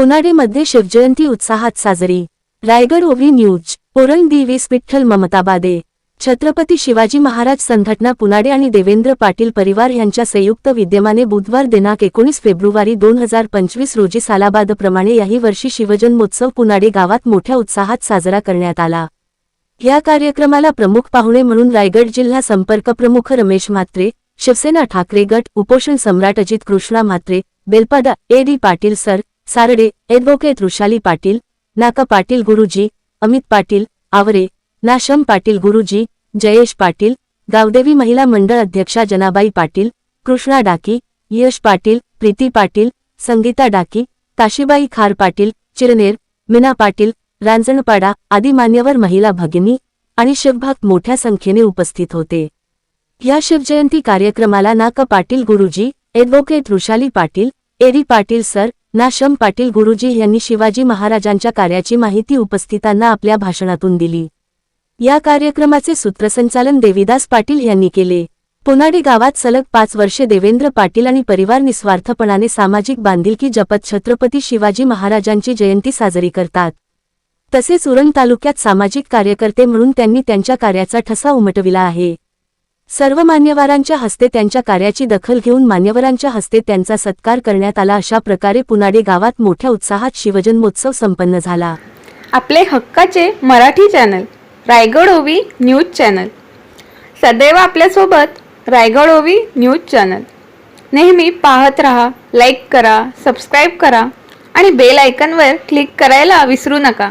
पुनाडेमध्ये शिवजयंती उत्साहात साजरी. रायगड ओव्ही न्यूज पोरण दिवेस विठ्ठल ममताबादे छत्रपती शिवाजी महाराज संघटना पुनाडे आणि देवेंद्र पाटील परिवार यांच्या संयुक्त विद्यमाने बुधवार दिनांक एकोणीस फेब्रुवारी दोन हजार पंचवीस रोजी सालाबादप्रमाणे याही वर्षी शिवजन्मोत्सव पुनाडे गावात मोठ्या उत्साहात साजरा करण्यात आला. या कार्यक्रमाला प्रमुख पाहुणे म्हणून रायगड जिल्हा संपर्क प्रमुख रमेश म्हात्रे शिवसेना ठाकरे गट उपोषण Samrat Ajit Krishna Mhatre Belpada A D Patil sir Sarde advocate Vrushali Patil Naka Patil Guruji Amit Patil आवरे नाशम पाटील गुरुजी जयेश पाटील गावदेवी महिला मंडळ अध्यक्षा जनाबाई पाटील कृष्णा डाकी यश पाटील प्रीती पाटील संगीता डाकी काशीबाई खार पाटील चिरनेर मीना पाटील रांजणपाडा आदी मान्यवर महिला भगिनी आणि शिवभक्त मोठ्या संख्येने उपस्थित होते. या शिवजयंती कार्यक्रमाला नाका पाटील गुरुजी ॲडव्होकेट वृषाली पाटील एरी पाटील सर नाशम पाटील गुरुजी यांनी शिवाजी महाराजांच्या कार्याची माहिती उपस्थितांना आपल्या भाषणातून दिली. या कार्यक्रमाचे सूत्रसंचालन देविदास पाटील यांनी केले. पुनाडी गावात सलग पाच वर्षे देवेंद्र पाटील आणि परिवार निस्वार्थपणाने सामाजिक बांधिलकी जपत छत्रपती शिवाजी महाराजांची जयंती साजरी करतात. तसेच उरण तालुक्यात सामाजिक कार्यकर्ते म्हणून त्यांनी त्यांच्या कार्याचा ठसा उमटविला आहे. सर्व मान्यवरांच्या हस्ते त्यांच्या कार्याची दखल घेऊन मान्यवरांच्या हस्ते त्यांचा सत्कार करण्यात आला. अशा प्रकारे पुनाडे गावात मोठ्या उत्साहात शिवजन्मोत्सव संपन्न झाला. आपले हक्काचे मराठी चॅनल रायगड ओवी न्यूज चॅनल. सदैव आपल्यासोबत रायगड ओवी न्यूज चॅनल. नेहमी पाहत रहा लाईक करा सबस्क्राईब करा आणि बेल आयकनवर क्लिक करायला विसरू नका.